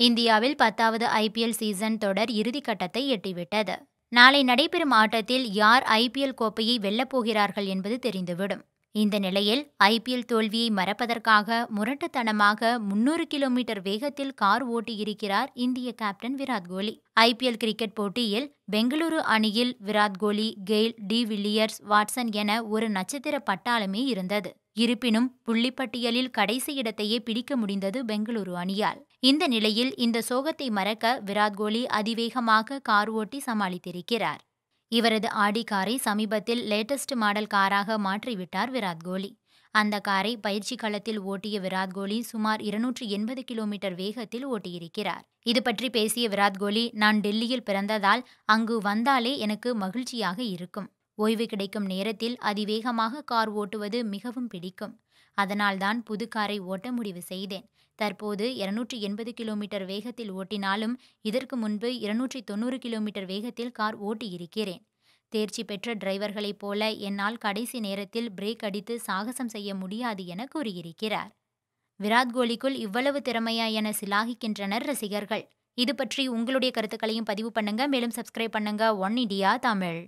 இந்தியாவில் பத்தாவது IPL season தொடர் இறுதிக்கட்டத்தை எட்டிவிட்டது. நாளை நடைபெறும் ஆட்டத்தில் யார் ஐபிஎல் கோப்பையை வெல்லப்போகிறார்கள் என்பது தெரிந்துவிடும். இந்த நிலையில் ஐபிஎல் தோல்வியை மறப்பதற்காக முரட்டுத்தனமாக முன்னூறு கிலோமீட்டர் வேகத்தில் கார் ஓட்டியிருக்கிறார் இந்திய captain Virat Kohli. IPL cricket போட்டியில் பெங்களூரு அணியில் Virat Kohli Gayle de Villiers Watson என ஒரு நட்சத்திர பட்டாளமே இருந்தது. இருப்பினும் புள்ளிப்பட்டியலில் கடைசி இடத்தையே பிடிக்க முடிந்தது பெங்களூரு அணியால். இந்த நிலையில் இந்த சோகத்தை மறக்க விராட் கோலி அதிவேகமாக கார் ஓட்டி சமாளித்திருக்கிறார். இவரது ஆடி காரை சமீபத்தில் லேட்டஸ்ட் மாடல் காராக மாற்றிவிட்டார் விராட் கோலி. அந்த காரை பயிற்சி களத்தில் ஓட்டிய விராட் கோலி சுமார் இருநூற்று எண்பது கிலோமீட்டர் வேகத்தில் ஓட்டியிருக்கிறார். இது பற்றி பேசிய விராட் கோலி நான் டெல்லியில் பிறந்ததால் அங்கு வந்தாலே எனக்கு மகிழ்ச்சியாக இருக்கும். ஓய்வு கிடைக்கும் நேரத்தில் அதிவேகமாக கார் ஓட்டுவது மிகவும் பிடிக்கும். அதனால்தான் புது காரை ஓட்ட முடிவு செய்தேன். தற்போது இருநூற்றி எண்பது கிலோமீட்டர் வேகத்தில் ஓட்டினாலும் இதற்கு முன்பு இருநூற்றி தொண்ணூறு கிலோமீட்டர் வேகத்தில் கார் ஓட்டியிருக்கிறேன். தேர்ச்சி பெற்ற டிரைவர்களைப் போல என்னால் கடைசி நேரத்தில் பிரேக் அடித்து சாகசம் செய்ய முடியாது என கூறியிருக்கிறார். விராட் கோலிக்குள் இவ்வளவு திறமையா என சிலாகிக்கின்றனர் ரசிகர்கள். இது பற்றி உங்களுடைய கருத்துக்களையும் பதிவு பண்ணுங்க. மேலும் சப்ஸ்கிரைப் பண்ணுங்க. One India Tamil.